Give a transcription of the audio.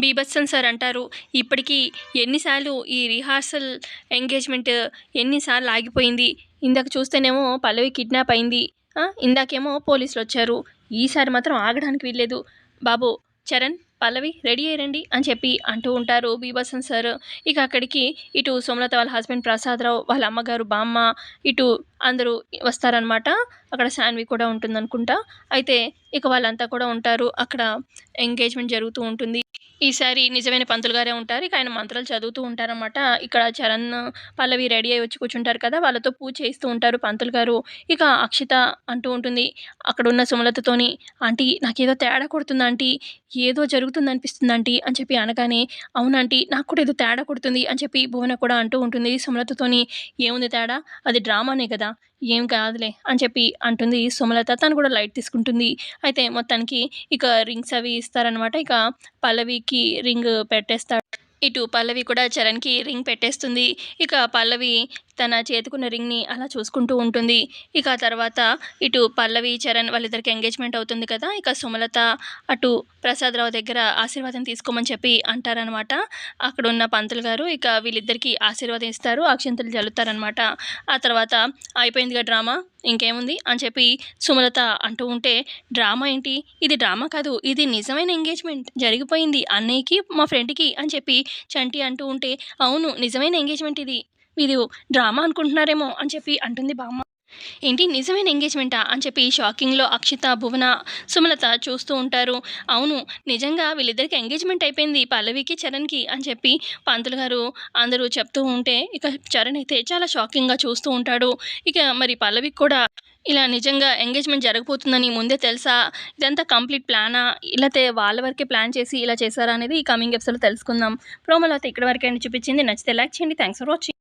బీభత్సం సార్ అంటారు. ఇప్పటికీ ఎన్నిసార్లు ఈ రిహార్సల్ ఎంగేజ్మెంట్ ఎన్నిసార్లు ఆగిపోయింది. ఇందాక చూస్తేనేమో పల్లవి కిడ్నాప్ అయింది. ఇందాకేమో పోలీసులు వచ్చారు. ఈసారి మాత్రం ఆగడానికి వీల్లేదు. బాబు చరణ్ పల్లవి రెడీ అయ్యండి అని చెప్పి అంటూ ఉంటారు బీభత్సన్ సార్. ఇక అక్కడికి ఇటు సోమలత వాళ్ళ హస్బెండ్ ప్రసాదరావు వాళ్ళ అమ్మగారు బామ్మ ఇటు అందరూ వస్తారనమాట అక్కడ శాన్వి కూడా ఉంటుందనుకుంటా. అయితే ఇక వాళ్ళంతా కూడా ఉంటారు. అక్కడ ఎంగేజ్మెంట్ జరుగుతూ ఉంటుంది. ఈసారి నిజమైన పంతులు గారే ఉంటారు. ఇక ఆయన మంత్రాలు చదువుతూ ఉంటారనమాట ఇక్కడ చరణ్ పల్లవి రెడీ అయ్యి వచ్చి కూర్చుంటారు కదా వాళ్ళతో పూజ చేస్తూ ఉంటారు పంతులు గారు. ఇక అక్షిత అంటూ ఉంటుంది అక్కడ ఉన్న సుమలతతోని ఆంటీ నాకేదో తేడా కొడుతుంది ఆంటీ ఏదో జరుగుతుంది అనిపిస్తుంది ఆంటీ అని చెప్పి అనగానే అవునంటీ నాకు కూడా ఏదో తేడా కొడుతుంది అని చెప్పి భువన కూడా అంటూ ఉంటుంది సుమలతతోని. ఏముంది తేడా? అది డ్రామానే కదా ఏం కాదులే అని చెప్పి అంటుంది సుమలత. తను కూడా లైట్ తీసుకుంటుంది. అయితే మొత్తానికి ఇక రింగ్స్ అవి ఇస్తారనమాట ఇక పల్లవికి రింగ్ పెట్టేస్తాడు. ఇటు పల్లవి కూడా చరణ్కి రింగ్ పెట్టేస్తుంది. ఇక పల్లవి తన చేతుకున్న రింగ్ని అలా చూసుకుంటూ ఉంటుంది. ఇక ఆ తర్వాత ఇటు పల్లవి చరణ్ వాళ్ళిద్దరికి ఎంగేజ్మెంట్ అవుతుంది కదా ఇక సుమలత అటు ప్రసాదరావు దగ్గర ఆశీర్వాదం తీసుకోమని చెప్పి అంటారనమాట. అక్కడ ఉన్న పంతులు గారు ఇక వీళ్ళిద్దరికీ ఆశీర్వాదం ఇస్తారు అక్షంతలు జల్లుతారనమాట. ఆ తర్వాత అయిపోయిందిగా డ్రామా ఇంకేముంది అని చెప్పి సుమలత అంటూ ఉంటే డ్రామా ఏంటి? ఇది డ్రామా కాదు ఇది నిజమైన ఎంగేజ్మెంట్ జరిగిపోయింది అన్నయ్యకి మా ఫ్రెండ్కి అని చెప్పి చంటి అంటూ ఉంటే అవును నిజమైన ఎంగేజ్మెంట్ ఇది. ఇది డ్రామా అనుకుంటున్నారేమో అని చెప్పి అంటుంది బామ్మ. ఏంటి నిజమైన ఎంగేజ్మెంటా అని చెప్పి షాకింగ్లో అక్షిత భువన సుమలత చూస్తూ ఉంటారు. అవును నిజంగా వీళ్ళిద్దరికి ఎంగేజ్మెంట్ అయిపోయింది పల్లవికి చరణ్కి అని చెప్పి పంతులు గారు అందరూ చెప్తూ ఉంటే ఇక చరణ్ అయితే చాలా షాకింగ్గా చూస్తూ ఉంటాడు. ఇక మరి పల్లవికి కూడా ఇలా నిజంగా ఎంగేజ్మెంట్ జరగబోతుందని ముందే తెలుసా? ఇదంతా కంప్లీట్ ప్లానా? ఇలాతే వాళ్ళ వరకే ప్లాన్ చేసి ఇలా చేశారా అనేది ఈ కమింగ్ ఎపిసోడ్లో తెలుసుకుందాం. ప్రోమోలో అయితే ఇక్కడ వరకే అండి చూపించింది. నచ్చితే లైక్ చేయండి. Thanks for watching.